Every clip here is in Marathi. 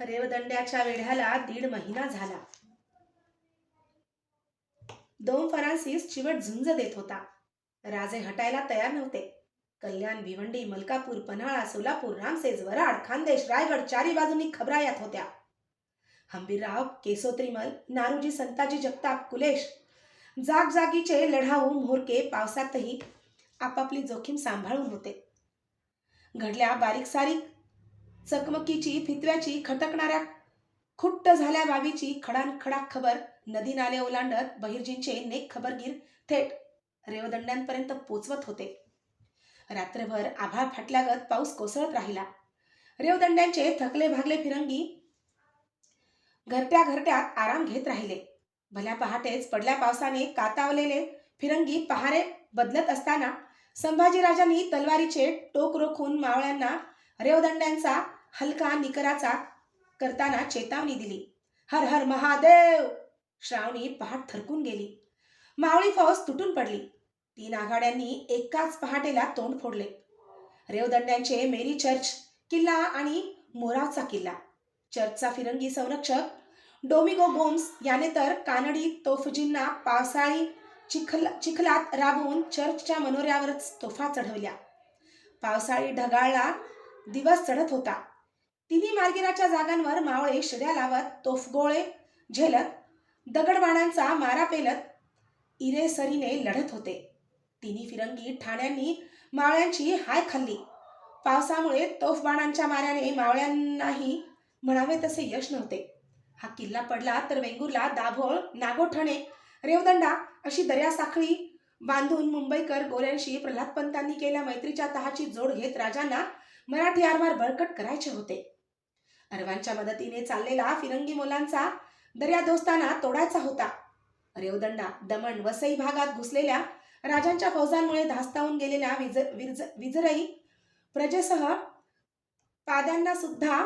रेवदंड्याच्या वेढ्याला दीड महिना झाला. दोन फरान्सिस चिवट झुंज देत होता. राजे हटायला तयार नव्हते. कल्याण भिवंडी मलकापूर पन्हाळा सोलापूर रामसेज वराड खानदेश रायगड चारी बाजूंनी खबरायात होत्या. हंबीरराव केसोत्रीमल नारूजी संताजी जगताप कुलेश जागजागीचे लढाऊ म्होरके पावसातही आपापली जोखीम सांभाळून होते. घडल्या बारीक सारीक चकमकीची फितव्याची खटकणाऱ्या खुट्ट झाल्या बाबीची खडानखडा खबर. नदी नाले ओलांडत बहिर्जींचे नेक खबरगीर थेट रेवदंड्यांपर्यंत पोचवत होते. रात्रभर आभाळ फाटल्यागत पाऊस कोसळत राहिला. रेवदंड्यांचे थकले भागले फिरंगी घरट्या घरट्यात आराम घेत राहिले. भल्या पहाटेच पडल्या पावसाने कातावलेले फिरंगी पहारे बदलत असताना संभाजीराजांनी तलवारीचे टोक रोखून मावळ्यांना रेवदंड्यांचा हलका निकराचा करताना चेतावणी दिली. हर हर महादेव! श्रावणी पहाट थरकून गेली. मावळी फौज तुटून पडली. तीन आघाड्यांनी एकाच पहाटेला तोंड फोडले. रेवदंड्यांचे मेरी चर्च किल्ला आणि मोरावचा किल्ला. चर्चचा फिरंगी संरक्षक डोमिगो गोम्स याने तर कानडी तोफजींना पावसाळी चिखल चिखलात राबवून चर्चच्या मनोऱ्यावरच तोफा चढवल्या. पावसाळी ढगाळला दिवस चढत होता. तिन्ही मार्गिराच्या जागांवर मावळे शिड्या लावत तोफगोळे झेलत दगडबाणांचा मारा पेलत इरेसरीने लढत होते. तिन्ही फिरंगी ठाण्यांनी मावळ्यांची हाय खाल्ली. पावसामुळे तोफबाणांच्या माऱ्याने मावळ्यांनाही म्हणावे तसे यश नव्हते. हा किल्ला पडला तर वेंगुर्ला दाभोळ नागोठणे रेवदंडा अशी दर्यासाखळी बांधून मुंबईकर गोऱ्यांशी प्रल्हादपंतांनी केल्या मैत्रीच्या तहाची जोड घेत राजांना मराठी आरमार बळकट करायचे होते. अरवांच्या मदतीने चाललेला फिरंगी मुलांचा दर्या दोस्तांना तोडायचा होता. रेवदंडा दमण वसई भागात घुसलेल्या राजांच्या फौजांमुळे धास्तावून गेलेल्या विज विज विजरई प्रजेसह पाद्यांना सुद्धा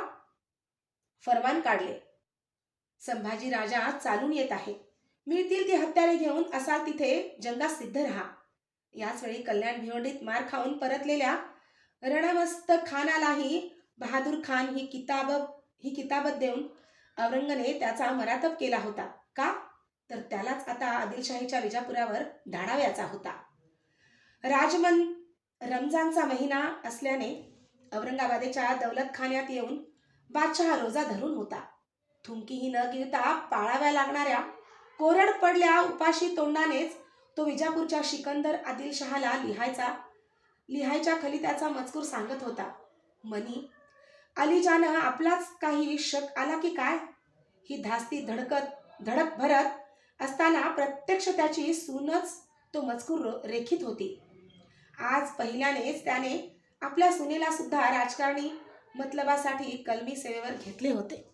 फरमान काढले. संभाजी राजा चालून येत आहे. मिळतील ती हत्यारे घेऊन असाल तिथे जंगात सिद्ध राहा. याच वेळी कल्याण भिवंडीत मार खाऊन परतलेल्या रणमस्त खानालाही बहादूर खान ही किताब ही किताबत देऊन औरंगने त्याचा मरातप केला होता. का? तर त्यालाच आता आदिलशाहीच्या विजापुरावर धाडाव्याचा होता. राजमन रमजानचा महिना असल्याने औरंगाबादेच्या दौलतखान्यात येऊन बादशहा रोजा धरून होता. थुंकीही न गिरता पाळाव्या लागणाऱ्या कोरड पडल्या उपाशी तोंडानेच तो विजापूरच्या सिकंदर आदिलशहाला लिहायचा लिहायच्या खाली त्याचा मजकूर सांगत होता. मनी अलीजानं आपलाच काही शक आला की काय? ही धास्ती धडकत धडक भरत असताना प्रत्यक्ष त्याची सूनच तो मजकूर रो- रेखीत होती. आज पहिल्यानेच त्याने आपल्या सुनेला सुद्धा राजकारणी मतलबासाठी कलमी सेवेवर घेतले होते.